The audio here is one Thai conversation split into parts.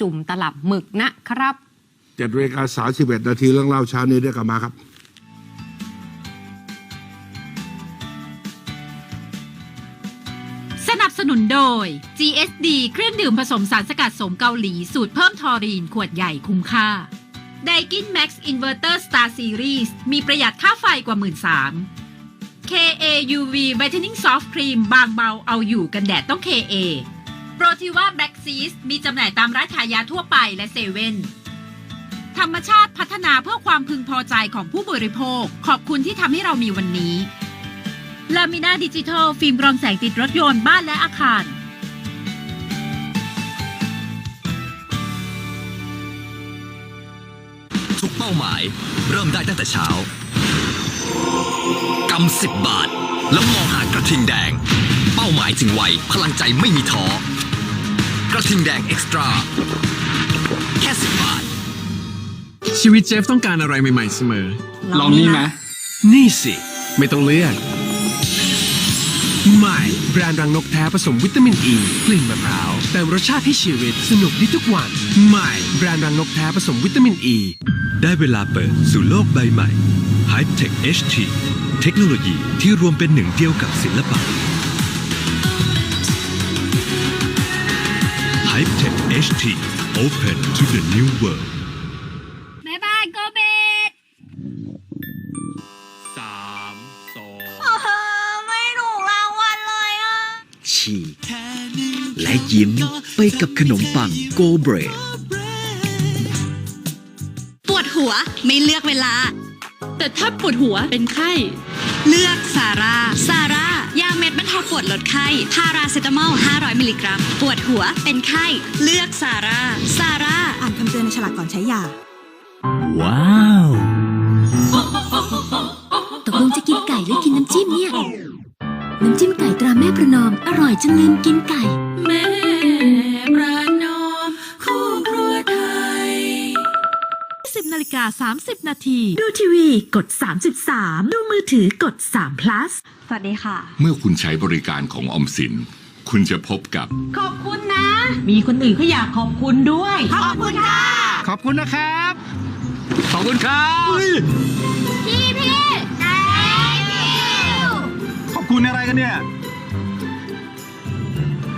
จุ่มตลับหมึกนะครับเจ็ดนาฬิกาสามสิบเอ็ดนาทีเรื่องเล่าเช้านี้ได้กลับมาครับ สนับสนุนโดย GSD เครื่องดื่มผสมสารสกัดสมเกาหลี สูตรเพิ่มทอรีนขวดใหญ่คุ้มค่า Daikin Max Inverter Star Series มีประหยัดค่าไฟกว่า 13,000 KA UV Whitening Soft Cream บางเบาเอาอยู่กันแดดต้อง KA โปรทิว่า Black Seas มีจำหน่ายตามร้านขายยาทั่วไปและเซเว่นธรรมชาติพัฒนาเพื่อความพึงพอใจของผู้บริโภค ขอบคุณที่ทำให้เรามีวันนี้ลามิน่าดิจิทัล ฟิล์มรองแสงติดรถยนต์บ้านและอาคาร ทุกเป้าหมายเริ่มได้ตั้งแต่เช้ากำสิบบาท แล้วมองหากระทิงแดง เป้าหมายจึงไวพลังใจไม่มีท้อ กระทิงแดงเอ็กซ์ตร้าแค่สิบบาท ชีวิตเจฟต้องการอะไรใหม่ ๆ เสมอ ลองนี่ไหมนี่สิ ไม่ต้องเลือก ใหม่ แบรนด์รังนกแท้ผสมวิตามินอ e, ีกลิ่นมะพร้าวเติมรสชาติให้ชีวิตสนุกได้ทุกวัน ใหม่ แบรนด์รังนกแท้ผสมวิตามินอ e. ีได้เวลาเปิดสู่โลกใบใหม่ HypeTech HT เทคโนโลยีที่รวมเป็นหนึ่งเดียวกับศิลปะ HypeTech HT Open to the new world แม่บ้านโกเบตสามสอง ไม่ถูกรางวัลเลยอะ ฉีกและยิ้มไปกับขนมปังโกเบรดปวดหัวไม่เลือกเวลา แต่ถ้าปวดหัวเป็นไข้ เลือกซาร่าซาร่า ปวดลดไข้ พาราเซตามอล 500 มิลลิกรัม ปวดหัว เป็นไข้ เลือกซาร่า ซาร่า อ่านคำเตือนในฉลากก่อนใช้ยา ว้าว ตกลงจะกินไก่หรือกินน้ำจิ้มเนี่ย น้ำจิ้มไก่ตราแม่ประนอม อร่อยจนลืมกินไก่ แม่าฬิกา30 นาที ดูทีวีกด 33 ดูมือถือกด3 plus สวัสดีค่ะ เมื่อคุณใช้บริการของออมสิน คุณจะพบกับ ขอบคุณนะ มีคนอื่นเขาอยากขอบคุณด้วย ขอบคุณค่ะ ขอบคุณนะครับ ขอบคุณครับ พี่พี่ไหนพี่ขอบคุณอะไรกันเนี่ย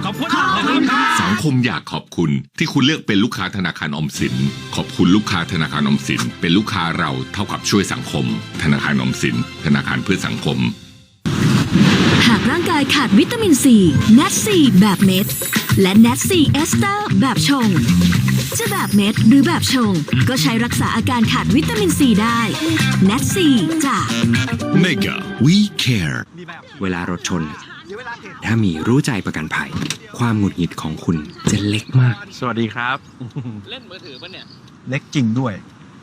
ขอบคุณขอบคุณครับ สังคมอยากขอบคุณที่คุณเลือกเป็นลูกค้าธนาคารออมสิน ขอบคุณลูกค้าธนาคารออมสิน เป็นลูกค้าเราเท่ากับช่วยสังคม ธนาคารออมสิน ธนาคารเพื่อสังคม หากร่างกายขาดวิตามินซีเนตซีแบบเม็ด และเนตซีเอสเตอร์แบบชง จะแบบเม็ดหรือแบบชง ก็ใช้รักษาอาการขาดวิตามินซีได้เนตซีจาก Mega We Care เวลารถชน ถ้ามีรู้ใจประกันภัย ความหงุดหงิดของคุณจะเล็กมาก สวัสดีครับ เล่นมือถือปะเนี่ย เล็กจริงด้วย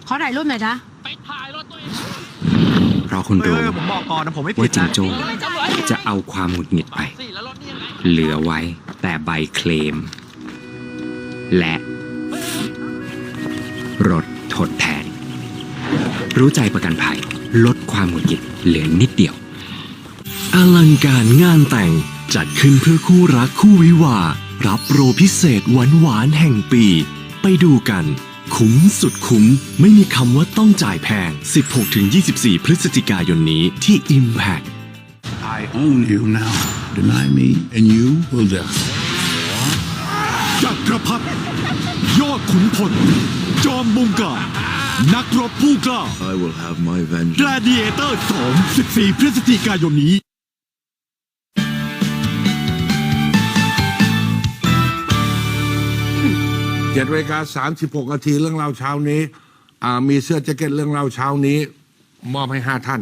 ขอถ่ายรูปหน่อยนะเพราะคุณรู้เออผมบอกก่อนนะผมไม่ผิว่าดจิงนะโจ้จะเอาความหงุดหงิดไปเหลือไว้แต่ใบเคลม และ รถทดแทน รู้ใจประกันภัย ลดความหงุดหงิดเหลือนิดเดียว อลังการงานแต่ง จัดขึ้นเพื่อคู่รักคู่วิวาห์รับโปรพิเศษหวานหวานๆแห่งปี ไปดูกัน คุ้มสุดคุ้ม ไม่มีคำว่าต้องจ่ายแพง 16-24 พฤศจิกายนนี้ที่ Impact I own you now deny me and you will die จักรพรรดิยอดขุนพล จอมบงการนักรบผู้กล้า I will have my vengeance Gladiator 2 14พฤศจิกายนนี้ เจ็ดนาฬิกาสามสิบหกนาทีเรื่องเล่าเช้านี้อ่ามีเสื้อแจ็คเก็ตเรื่องเล่าเช้านี้ มอบให้ห้าท่าน